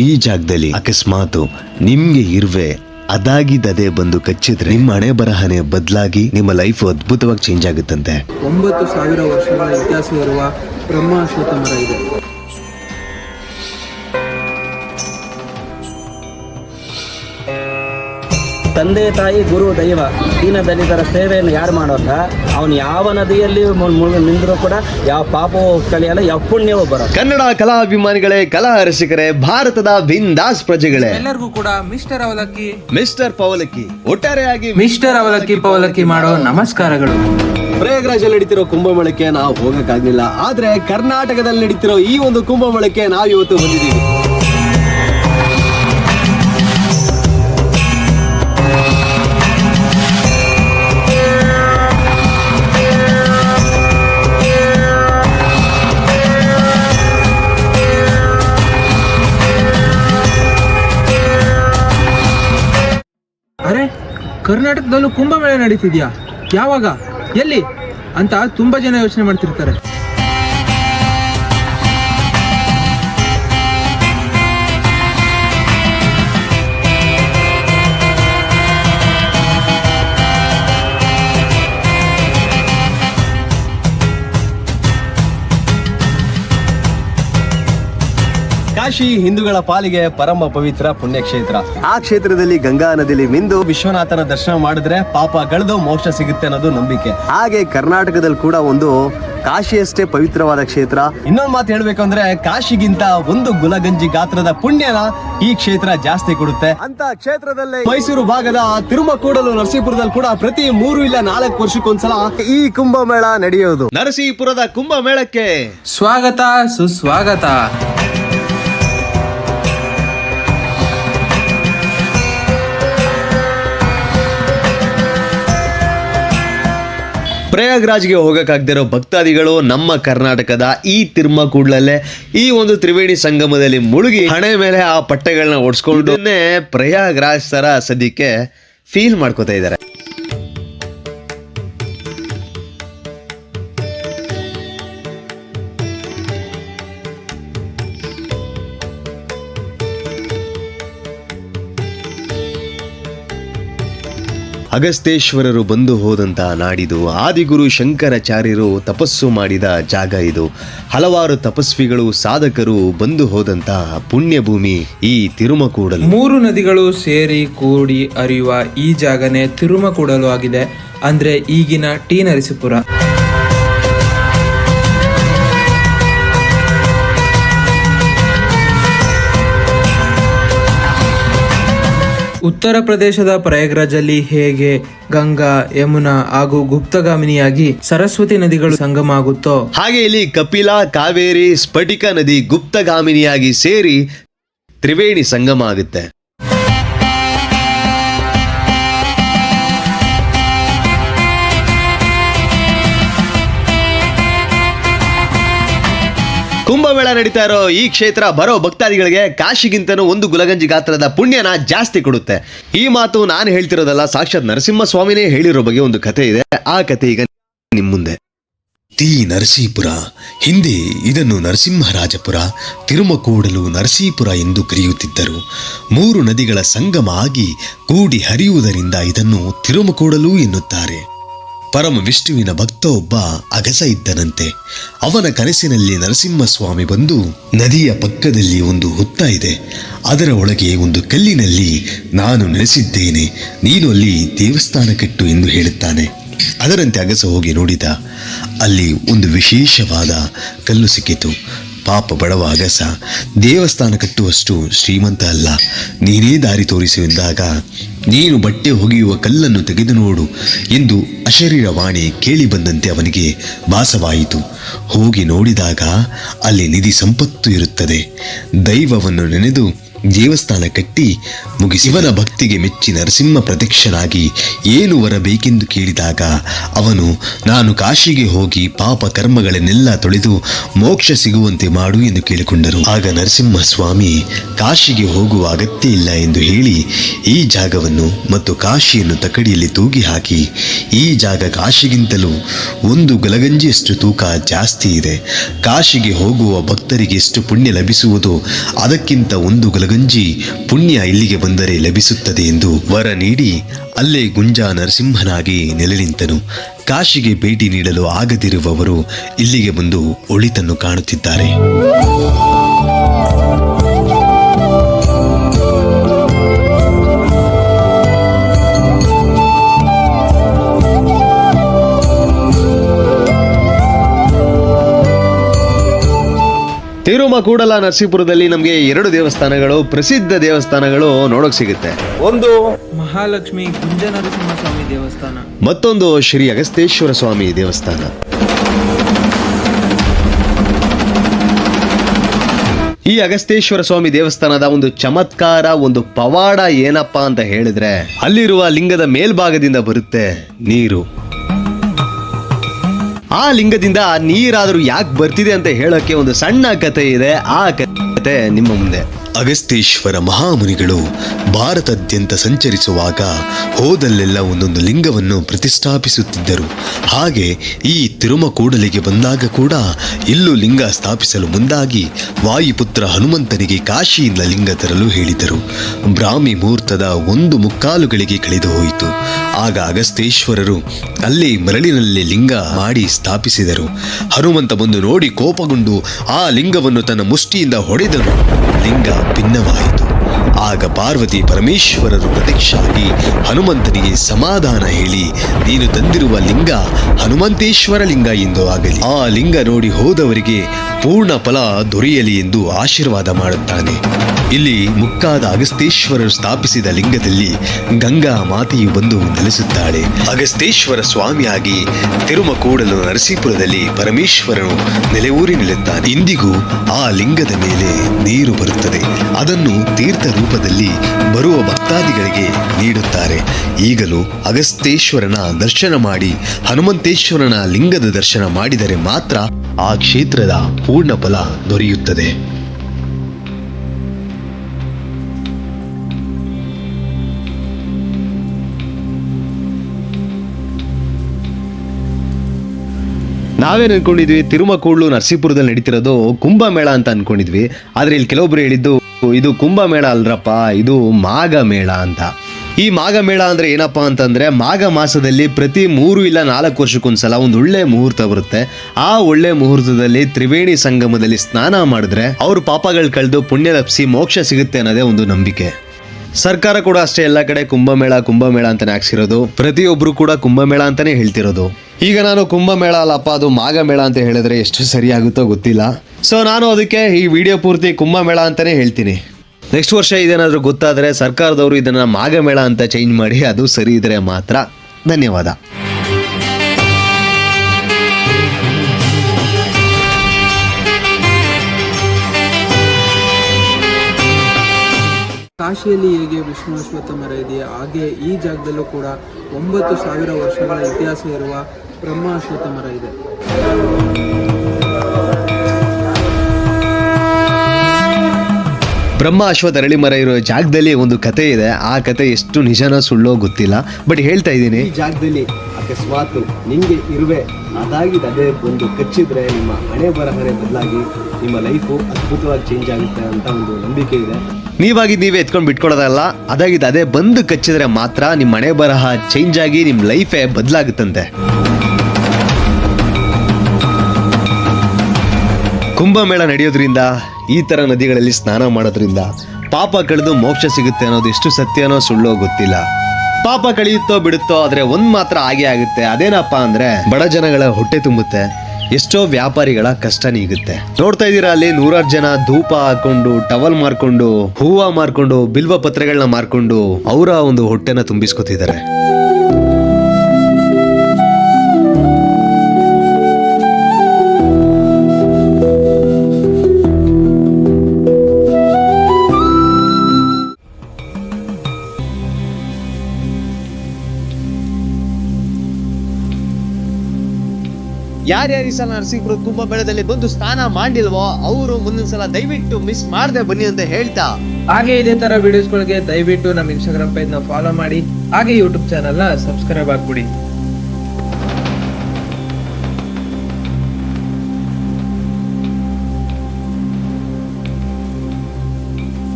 ಈ ಜಾಗದಲ್ಲಿ ಅಕಸ್ಮಾತ್ ನಿಮ್ಗೆ ಇರುವೆ ಅದಾಗಿದ್ದದೇ ಬಂದು ಕಚ್ಚಿದ್ರೆ ನಿಮ್ಮ ಹಣೆ ಬರಹನೆ ಬದಲಾಗಿ ನಿಮ್ಮ ಲೈಫ್ ಅದ್ಭುತವಾಗಿ ಚೇಂಜ್ ಆಗುತ್ತಂತೆ. ಒಂಬತ್ತು ಸಾವಿರ ವರ್ಷಗಳ ಇತಿಹಾಸ ಇರುವ ಬ್ರಹ್ಮಾಶ್ವತ ಮರ ಇದೆ. ತಂದೆ ತಾಯಿ ಗುರು ದೈವ ದೀನ ದಲಿತರ ಸೇವೆಯನ್ನು ಯಾರು ಮಾಡೋಲ್ಲ ಅವನು ಯಾವ ನದಿಯಲ್ಲಿ ನಿಂದರೂ ಮುಳುಗಿ ನಿಂತರೂ ಕೂಡ ಯಾವ ಪಾಪವೂ ಕಲಿಯಲ್ಲ ಯಾವ ಪುಣ್ಯವೂ ಬರೋ ಕನ್ನಡ ಕಲಾಭಿಮಾನಿಗಳೇ ಕಲಾ ರಸಿಕರೇ ಭಾರತದ ಬಿಂದಾಸ್ ಪ್ರಜೆಗಳೇ. ಎಲ್ಲರಿಗೂ ಕೂಡ ಮಿಸ್ಟರ್ ಅವಲಕ್ಕಿ. ಮಿಸ್ಟರ್ ಪವಲಕ್ಕಿ ಒಟ್ಟಾರೆಯಾಗಿ ಮಿಸ್ಟರ್ ಅವಲಕ್ಕಿ ಪವಲಕ್ಕಿ ಮಾಡೋ ನಮಸ್ಕಾರಗಳು. ಪ್ರಯಾಗ್ರಾಜಲ್ಲಿ ನಡೀತಿರೋ ಕುಂಭಮೇಳಕ್ಕೆ ನಾವು ಹೋಗಕ್ಕಾಗ್ಲಿಲ್ಲ ಆದ್ರೆ ಕರ್ನಾಟಕದಲ್ಲಿ ನಡೀತಿರೋ ಈ ಒಂದು ಕುಂಭಮೇಳಕ್ಕೆ ನಾವು ಇವತ್ತು ಬಂದಿದ್ದೀವಿ. ಕರ್ನಾಟಕದಲ್ಲೂ ಕುಂಭಮೇಳ ನಡೀತಿದ್ಯಾ? ಯಾವಾಗ? ಎಲ್ಲಿ? ಅಂತ ತುಂಬಾ ಜನ ಯೋಚನೆ ಮಾಡ್ತಿರ್ತಾರೆ. ಕಾಶಿ ಹಿಂದೂಗಳ ಪಾಲಿಗೆ ಪರಮ ಪವಿತ್ರ ಪುಣ್ಯಕ್ಷೇತ್ರ. ಆ ಕ್ಷೇತ್ರದಲ್ಲಿ ಗಂಗಾ ನದಿಲಿ ಮಿಂದು ವಿಶ್ವನಾಥನ ದರ್ಶನ ಮಾಡಿದ್ರೆ ಪಾಪ ಕಳೆದು ಮೋಕ್ಷ ಸಿಗುತ್ತೆ ಅನ್ನೋದು ನಂಬಿಕೆ. ಹಾಗೆ ಕರ್ನಾಟಕದಲ್ಲಿ ಕೂಡ ಒಂದು ಕಾಶಿಯಷ್ಟೇ ಪವಿತ್ರವಾದ ಕ್ಷೇತ್ರ. ಇನ್ನೊಂದು ಮಾತು ಹೇಳ್ಬೇಕು ಅಂದ್ರೆ ಕಾಶಿಗಿಂತ ಒಂದು ಗುಲಗಂಜಿ ಗಾತ್ರದ ಪುಣ್ಯನ ಈ ಕ್ಷೇತ್ರ ಜಾಸ್ತಿ ಕೊಡುತ್ತೆ. ಅಂತ ಕ್ಷೇತ್ರದಲ್ಲಿ ಮೈಸೂರು ಭಾಗದ ತಿರುಮಕೂಡಲು ನರಸೀಪುರದಲ್ಲಿ ಕೂಡ ಪ್ರತಿ ಮೂರು ಇಲ್ಲ ನಾಲ್ಕು ವರ್ಷಕ್ಕೊಂದ್ಸಲ ಈ ಕುಂಭಮೇಳ ನಡೆಯೋದು. ನರಸೀಪುರದ ಕುಂಭಮೇಳಕ್ಕೆ ಸ್ವಾಗತ, ಸುಸ್ವಾಗತ. ಪ್ರಯಾಗ್ರಾಜ್ಗೆ ಹೋಗಕ್ಕಾಗದಿರೋ ಭಕ್ತಾದಿಗಳು ನಮ್ಮ ಕರ್ನಾಟಕದ ಈ ತಿರ್ಮ ಕೂಡಲಲ್ಲೇ ಈ ಒಂದು ತ್ರಿವೇಣಿ ಸಂಗಮದಲ್ಲಿ ಮುಳುಗಿ ಹಣೆ ಮೇಲೆ ಆ ಪಟ್ಟೆಗಳನ್ನ ಓಡಿಸ್ಕೊಂಡು ಪ್ರಯಾಗ್ರಾಜ್ ತರ ಸದ್ಯಕ್ಕೆ ಫೀಲ್ ಮಾಡ್ಕೋತಾ ಇದ್ದಾರೆ. ಅಗಸ್ತೇಶ್ವರರು ಬಂದು ಹೋದಂಥ ನಾಡಿದು ಆದಿಗುರು ಶಂಕರಾಚಾರ್ಯರು ತಪಸ್ಸು ಮಾಡಿದ ಜಾಗ ಇದು. ಹಲವಾರು ತಪಸ್ವಿಗಳು, ಸಾಧಕರು ಬಂದು ಹೋದಂತಹ ಪುಣ್ಯಭೂಮಿ ಈ ತಿರುಮಕೂಡಲು. ಮೂರು ನದಿಗಳು ಸೇರಿ ಕೂಡಿ ಹರಿಯುವ ಈ ಜಾಗನೇ ತಿರುಮಕೂಡಲು ಆಗಿದೆ. ಅಂದ್ರೆ ಈಗಿನ ಟಿ ನರಸೀಪುರ. ಉತ್ತರ ಪ್ರದೇಶದ ಪ್ರಯಾಗ್ರಾಜಲ್ಲಿ ಹೇಗೆ ಗಂಗಾ, ಯಮುನಾ ಹಾಗೂ ಗುಪ್ತಗಾಮಿನಿಯಾಗಿ ಸರಸ್ವತಿ ನದಿಗಳು ಸಂಗಮ ಆಗುತ್ತೋ? ಹಾಗೆ ಇಲ್ಲಿ ಕಪಿಲಾ, ಕಾವೇರಿ, ಸ್ಫಟಿಕ ನದಿ ಗುಪ್ತಗಾಮಿನಿಯಾಗಿ ಸೇರಿ ತ್ರಿವೇಣಿ ಸಂಗಮ ಆಗುತ್ತೆ. ಕುಂಭಮೇಳ ನಡೀತಾ ಇರೋ ಈ ಕ್ಷೇತ್ರ ಬರೋ ಭಕ್ತಾದಿಗಳಿಗೆ ಕಾಶಿಗಿಂತನೂ ಒಂದು ಗುಲಗಂಜಿ ಗಾತ್ರದ ಪುಣ್ಯನ ಜಾಸ್ತಿ ಕೊಡುತ್ತೆ. ಈ ಮಾತು ನಾನು ಹೇಳ್ತಿರೋದಲ್ಲ, ಸಾಕ್ಷಾತ್ ನರಸಿಂಹ ಸ್ವಾಮಿನೇ ಹೇಳಿರೋ ಬಗ್ಗೆ ಒಂದು ಕಥೆ ಇದೆ. ಆ ಕಥೆ ಈಗ ನಿಮ್ಮ ಮುಂದೆ. ತಿ ನರಸೀಪುರ, ಹಿಂದೆ ಇದನ್ನು ನರಸಿಂಹರಾಜಪುರ, ತಿರುಮಕೂಡಲು ನರಸೀಪುರ ಎಂದು ಕರೆಯುತ್ತಿದ್ದರು. ಮೂರು ನದಿಗಳ ಸಂಗಮ ಆಗಿ ಕೂಡಿ ಹರಿಯುವುದರಿಂದ ಇದನ್ನು ತಿರುಮಕೂಡಲು ಎನ್ನುತ್ತಾರೆ. ಪರಮ ವಿಷ್ಣುವಿನ ಭಕ್ತ ಒಬ್ಬ ಅಗಸ ಇದ್ದನಂತೆ. ಅವನ ಕನಸಿನಲ್ಲಿ ನರಸಿಂಹಸ್ವಾಮಿ ಬಂದು ನದಿಯ ಪಕ್ಕದಲ್ಲಿ ಒಂದು ಹುತ್ತ ಇದೆ. ಅದರ ಒಳಗೆ ಒಂದು ಕಲ್ಲಿನಲ್ಲಿ ನಾನು ನೆಲೆಸಿದ್ದೇನೆ. ನೀನು ಅಲ್ಲಿ ದೇವಸ್ಥಾನ ಕಟ್ಟು ಎಂದು ಹೇಳುತ್ತಾನೆ. ಅದರಂತೆ ಅಗಸ ಹೋಗಿ ನೋಡಿದ. ಅಲ್ಲಿ ಒಂದು ವಿಶೇಷವಾದ ಕಲ್ಲು ಸಿಕ್ಕಿತು. ಪಾಪ ಬಡವ ಅಗಸ, ದೇವಸ್ಥಾನ ಕಟ್ಟುವಷ್ಟು ಶ್ರೀಮಂತ ಅಲ್ಲ. ನೀನೇ ದಾರಿ ತೋರಿಸು ನೀನು ಬಟ್ಟೆ ಹೊಗೆಯುವ ಕಲ್ಲನ್ನು ತೆಗೆದು ನೋಡು ಎಂದು ಅಶರೀರವಾಣಿ ಕೇಳಿ ಬಂದಂತೆ ಅವನಿಗೆ ಭಾಸವಾಯಿತು. ಹೋಗಿ ನೋಡಿದಾಗ ಅಲ್ಲಿ ನಿಧಿ ಸಂಪತ್ತು ಇರುತ್ತದೆ. ದೈವವನ್ನು ನೆನೆದು ದೇವಸ್ಥಾನ ಕಟ್ಟಿ ಮುಗಿಸಿ ಇವನ ಭಕ್ತಿಗೆ ಮೆಚ್ಚಿ ನರಸಿಂಹ ಪ್ರತ್ಯಕ್ಷನಾಗಿ ಏನು ವರ ಬೇಕೆಂದು ಕೇಳಿದಾಗ ಅವನು, ನಾನು ಕಾಶಿಗೆ ಹೋಗಿ ಪಾಪ ಕರ್ಮಗಳನ್ನೆಲ್ಲ ತೊಳೆದು ಮೋಕ್ಷ ಸಿಗುವಂತೆ ಮಾಡು ಎಂದು ಕೇಳಿಕೊಂಡರು ಆಗ ನರಸಿಂಹ ಸ್ವಾಮಿ ಕಾಶಿಗೆ ಹೋಗುವ ಅಗತ್ಯ ಇಲ್ಲ ಎಂದು ಹೇಳಿ ಈ ಜಾಗವನ್ನು ಮತ್ತು ಕಾಶಿಯನ್ನು ತಕಡಿಯಲ್ಲಿ ತೂಗಿ ಹಾಕಿ, ಈ ಜಾಗ ಕಾಶಿಗಿಂತಲೂ ಒಂದು ಗಲಗಂಜಿಯಷ್ಟು ತೂಕ ಜಾಸ್ತಿ ಇದೆ. ಕಾಶಿಗೆ ಹೋಗುವ ಭಕ್ತರಿಗೆ ಎಷ್ಟು ಪುಣ್ಯ ಲಭಿಸುವುದೋ, ಅದಕ್ಕಿಂತ ಒಂದು ಗಲಗಂಜಿ ಗುಲಗಂಜಿ ಪುಣ್ಯ ಇಲ್ಲಿಗೆ ಬಂದರೆ ಲಭಿಸುತ್ತದೆ ಎಂದು ವರ ನೀಡಿ ಅಲ್ಲೇ ಗುಂಜಾ ನರಸಿಂಹನಾಗಿ ನೆಲೆ ನಿಂತನು ಕಾಶಿಗೆ ಭೇಟಿ ನೀಡಲು ಆಗದಿರುವವರು ಇಲ್ಲಿಗೆ ಬಂದು ಒಳಿತನ್ನು ಕಾಣುತ್ತಿದ್ದಾರೆ. ತಿರುಮಕೂಡಲ ನರಸೀಪುರದಲ್ಲಿ ನಮಗೆ ಎರಡು ದೇವಸ್ಥಾನಗಳು ಪ್ರಸಿದ್ಧ ದೇವಸ್ಥಾನಗಳು ನೋಡೋಕ್ ಸಿಗುತ್ತೆ. ಒಂದು ಮಹಾಲಕ್ಷ್ಮಿ ಸ್ವಾಮಿ ದೇವಸ್ಥಾನ. ಮತ್ತೊಂದು ಶ್ರೀ ಅಗಸ್ತೇಶ್ವರ ಸ್ವಾಮಿ ದೇವಸ್ಥಾನ. ಈ ಅಗಸ್ತೇಶ್ವರ ಸ್ವಾಮಿ ದೇವಸ್ಥಾನದ ಒಂದು ಚಮತ್ಕಾರ ಒಂದು ಪವಾಡ ಏನಪ್ಪಾ ಅಂತ ಹೇಳಿದ್ರೆ ಅಲ್ಲಿರುವ ಲಿಂಗದ ಮೇಲ್ಭಾಗದಿಂದ ಬರುತ್ತೆ ನೀರು. ಆ ಲಿಂಗದಿಂದ ನೀರಾದರೂ ಯಾಕೆ ಬರ್ತಿದೆ ಅಂತ ಹೇಳೋಕ್ಕೆ ಒಂದು ಸಣ್ಣ ಕತೆ ಇದೆ. ಆ ಕತೆ ನಿಮ್ಮ ಮುಂದೆ. ಅಗಸ್ತೇಶ್ವರ ಮಹಾಮುನಿಗಳು ಭಾರತದ್ಯಂತ ಸಂಚರಿಸುವಾಗ ಹೋದಲ್ಲೆಲ್ಲ ಒಂದೊಂದು ಲಿಂಗವನ್ನು ಪ್ರತಿಷ್ಠಾಪಿಸುತ್ತಿದ್ದರು. ಹಾಗೆ ಈ ತಿರುಮಕೂಡಲಿಗೆ ಬಂದಾಗ ಕೂಡ ಇಲ್ಲೂ ಲಿಂಗ ಸ್ಥಾಪಿಸಲು ಮುಂದಾಗಿ ವಾಯುಪುತ್ರ ಹನುಮಂತನಿಗೆ ಕಾಶಿಯಿಂದ ಲಿಂಗ ತರಲು ಹೇಳಿದರು. ಬ್ರಾಹ್ಮಿ ಮುಹೂರ್ತದ ಒಂದು ಮುಕ್ಕಾಲುಗಳಿಗೆ ಕಳೆದು ಹೋಯಿತು. ಆಗ ಅಗಸ್ತೇಶ್ವರರು ಅಲ್ಲಿ ಮರಳಿನಲ್ಲಿ ಲಿಂಗ ಮಾಡಿ ಸ್ಥಾಪಿಸಿದರು. ಹನುಮಂತ ಬಂದು ನೋಡಿ ಕೋಪಗೊಂಡು ಆ ಲಿಂಗವನ್ನು ತನ್ನ ಮುಷ್ಟಿಯಿಂದ ಹೊಡೆದನು. ಲಿಂಗ ಭಿನ್ನವಾಯಿತು. ಆಗ ಪಾರ್ವತಿ ಪರಮೇಶ್ವರರು ಪ್ರತ್ಯಕ್ಷಾಗಿ ಹನುಮಂತನಿಗೆ ಸಮಾಧಾನ ಹೇಳಿ, ನೀನು ತಂದಿರುವ ಲಿಂಗ ಹನುಮಂತೇಶ್ವರ ಲಿಂಗ ಎಂದು ಆಗಲಿ. ಆ ಲಿಂಗ ನೋಡಿ ಹೋದವರಿಗೆ ಪೂರ್ಣ ಫಲ ದೊರೆಯಲಿ ಎಂದು ಆಶೀರ್ವಾದ ಮಾಡುತ್ತಾನೆ. ಇಲ್ಲಿ ಮುಕ್ಕಾದ ಅಗಸ್ತೇಶ್ವರರು ಸ್ಥಾಪಿಸಿದ ಲಿಂಗದಲ್ಲಿ ಗಂಗಾ ಮಾತೆಯು ಬಂದು ನೆಲೆಸುತ್ತಾಳೆ. ಅಗಸ್ತೇಶ್ವರ ಸ್ವಾಮಿಯಾಗಿ ತಿರುಮಕೂಡಲು ನರಸೀಪುರದಲ್ಲಿ ಪರಮೇಶ್ವರನು ನೆಲೆಯೂರಿ ನಿಲ್ಲುತ್ತಾನೆ. ಇಂದಿಗೂ ಆ ಲಿಂಗದ ಮೇಲೆ ನೀರು ಬರುತ್ತದೆ. ಅದನ್ನು ತೀರ್ಥ ರೂಪದಲ್ಲಿ ಬರುವ ಭಕ್ತಾದಿಗಳಿಗೆ ನೀಡುತ್ತಾರೆ. ಈಗಲೂ ಅಗಸ್ತೇಶ್ವರನ ದರ್ಶನ ಮಾಡಿ ಹನುಮಂತೇಶ್ವರನ ಲಿಂಗದ ದರ್ಶನ ಮಾಡಿದರೆ ಮಾತ್ರ ಆ ಕ್ಷೇತ್ರದ ಪೂರ್ಣ ಬಲ ದೊರೆಯುತ್ತದೆ. ನಾವೇನು ಅನ್ಕೊಂಡಿದ್ವಿ ತಿರುಮಕೂಡ್ಲು ನರಸೀಪುರದಲ್ಲಿ ನಡೀತಿರೋದು ಕುಂಭಮೇಳ ಅಂತ ಅನ್ಕೊಂಡಿದ್ವಿ. ಆದ್ರೆ ಇಲ್ಲಿ ಕೆಲವೊಬ್ರು ಹೇಳಿದ್ದು, ಇದು ಕುಂಭಮೇಳ ಅಲ್ರಪ್ಪ, ಇದು ಮಾಘ ಮೇಳ ಅಂತ. ಈ ಮಾಘ ಮೇಳ ಅಂದ್ರೆ ಏನಪ್ಪಾ ಅಂತಂದ್ರೆ ಮಾಘ ಮಾಸದಲ್ಲಿ ಪ್ರತಿ ಮೂರು ಇಲ್ಲ ನಾಲ್ಕು ವರ್ಷಕ್ಕೊಂದ್ಸಲ ಒಂದು ಒಳ್ಳೆ ಮುಹೂರ್ತ ಬರುತ್ತೆ. ಆ ಒಳ್ಳೆ ಮುಹೂರ್ತದಲ್ಲಿ ತ್ರಿವೇಣಿ ಸಂಗಮದಲ್ಲಿ ಸ್ನಾನ ಮಾಡಿದ್ರೆ ಅವ್ರ ಪಾಪಗಳು ಕಳೆದು ಪುಣ್ಯ ಲಪ್ಸಿ ಮೋಕ್ಷ ಸಿಗುತ್ತೆ ಅನ್ನೋದೇ ಒಂದು ನಂಬಿಕೆ. ಸರ್ಕಾರ ಕೂಡ ಅಷ್ಟೇ ಎಲ್ಲ ಕಡೆ ಕುಂಭಮೇಳ ಕುಂಭಮೇಳ ಅಂತಾನೆ ಹಾಕ್ಸಿರೋದು. ಪ್ರತಿಯೊಬ್ಬರು ಕೂಡ ಕುಂಭಮೇಳ ಅಂತಾನೆ ಹೇಳ್ತಿರೋದು. ಈಗ ನಾನು ಕುಂಭಮೇಳ ಅಲ್ಲಪ್ಪ, ಅದು ಮಾಘ ಮೇಳ ಅಂತ ಹೇಳಿದ್ರೆ ಎಷ್ಟು ಸರಿಯಾಗುತ್ತೋ ಗೊತ್ತಿಲ್ಲ. ಸೊ ನಾನು ಅದಕ್ಕೆ ಈ ವಿಡಿಯೋ ಪೂರ್ತಿ ಕುಂಭಮೇಳ ಅಂತಾನೆ ಹೇಳ್ತೀನಿ. ನೆಕ್ಸ್ಟ್ ವರ್ಷ ಇದೇನಾದರೂ ಗೊತ್ತಾದರೆ ಸರ್ಕಾರದವರು ಇದನ್ನು ಮಾಗಮೇಳ ಅಂತ ಚೇಂಜ್ ಮಾಡಿ ಅದು ಸರಿ ಇದ್ರೆ ಮಾತ್ರ. ಧನ್ಯವಾದ. ಕಾಶಿಯಲ್ಲಿ ಹೇಗೆ ಅಶ್ವತ್ಥ ಮರ ಇದೆಯಾ ಹಾಗೆ ಈ ಜಾಗದಲ್ಲೂ ಕೂಡ ಒಂಬತ್ತು ಸಾವಿರ ವರ್ಷಗಳ ಇತಿಹಾಸ ಇರುವ ಬ್ರಹ್ಮ ಅಶ್ವತ್ಥ ಮರ ಇದೆ. ಬ್ರಹ್ಮ ಅಶ್ವತ್ಥ ಅರಳಿ ಮರ ಇರೋ ಜಾಗದಲ್ಲಿ ಒಂದು ಕತೆ ಇದೆ. ಆ ಕತೆ ಎಷ್ಟು ನಿಜನ ಸುಳ್ಳೋ ಗೊತ್ತಿಲ್ಲ. ಬಟ್ ಹೇಳ್ತಾ ಇದ್ದೀನಿ. ಈ ಜಾಗದಲ್ಲಿ ಅಕಸ್ಮಾತ್ ನಿಮ್ಗೆ ಇರುವೆ ಅದಾಗಿದ್ದು ಅದೇ ಒಂದು ಕಚ್ಚಿದ್ರೆ ನಿಮ್ಮ ಹಣೆ ಬರಹನೆ ಬದಲಾಗಿ ನಿಮ್ಮ ಲೈಫು ಅದ್ಭುತವಾಗಿ ಚೇಂಜ್ ಆಗುತ್ತೆ ಅಂತ ಒಂದು ನಂಬಿಕೆ ಇದೆ. ನೀವಾಗಿ ನೀವೇ ಎತ್ಕೊಂಡು ಬಿಟ್ಕೊಡೋದಲ್ಲ ಅದಾಗಿದ್ದು ಅದೇ ಬಂದು ಕಚ್ಚಿದ್ರೆ ಮಾತ್ರ ನಿಮ್ಮ ಮನೆ ಬರಹ ಚೇಂಜ್ ಆಗಿ ನಿಮ್ಮ ಲೈಫೇ ಬದಲಾಗುತ್ತಂತೆ. ಕುಂಭಮೇಳ ನಡೆಯೋದ್ರಿಂದ ಈ ಥರ ನದಿಗಳಲ್ಲಿ ಸ್ನಾನ ಮಾಡೋದ್ರಿಂದ ಪಾಪ ಕಳೆದು ಮೋಕ್ಷ ಸಿಗುತ್ತೆ ಅನ್ನೋದು ಎಷ್ಟು ಸತ್ಯನೋ ಸುಳ್ಳೋ ಗೊತ್ತಿಲ್ಲ. ಪಾಪ ಕಳೆಯುತ್ತೋ ಬಿಡುತ್ತೋ ಆದರೆ ಒಂದು ಮಾತ್ರ ಹಾಗೆ ಆಗುತ್ತೆ. ಅದೇನಪ್ಪ ಅಂದ್ರೆ ಬಡ ಜನಗಳ ಹೊಟ್ಟೆ ತುಂಬುತ್ತೆ. ಎಷ್ಟೋ ವ್ಯಾಪಾರಿಗಳ ಕಷ್ಟ ನೀಗುತ್ತೆ. ನೋಡ್ತಾ ಇದ್ದೀರಾ ಅಲ್ಲಿ ನೂರಾರು ಜನ ಧೂಪ ಹಾಕೊಂಡು, ಟವಲ್ ಮಾರ್ಕೊಂಡು, ಹೂವ ಮಾರ್ಕೊಂಡು ಬಿಲ್ವ ಪತ್ರೆಗಳನ್ನ ಮಾರ್ಕೊಂಡು ಅವರ ಒಂದು ಹೊಟ್ಟೆನ ತುಂಬಿಸ್ಕೊತಿದ್ದಾರೆ. ಯಾರ್ಯಾರು ಈ ಸಲ ನರಸೀಪುರ ಕುಂಭಮೇಳದಲ್ಲಿ ಬಂದು ಸ್ನಾನ ಮಾಡಿಲ್ವೋ ಅವರು ಮುಂದಿನ ಸಲ ದಯವಿಟ್ಟು ಮಿಸ್ ಮಾಡದೆ ಬನ್ನಿ ಅಂತ ಹೇಳ್ತಾ. ಹಾಗೆ ಇದೇ ತರ ವಿಡಿಯೋಸ್ಗಳಿಗೆ ದಯವಿಟ್ಟು ನಮ್ಮ ಇನ್ಸ್ಟಾಗ್ರಾಮ್ ಪೇಜ್ನ ಫಾಲೋ ಮಾಡಿ, ಹಾಗೆ ಯೂಟ್ಯೂಬ್ ಚಾನಲ್ನ ಸಬ್ಸ್ಕ್ರೈಬ್ ಆಗ್ಬಿಡಿ.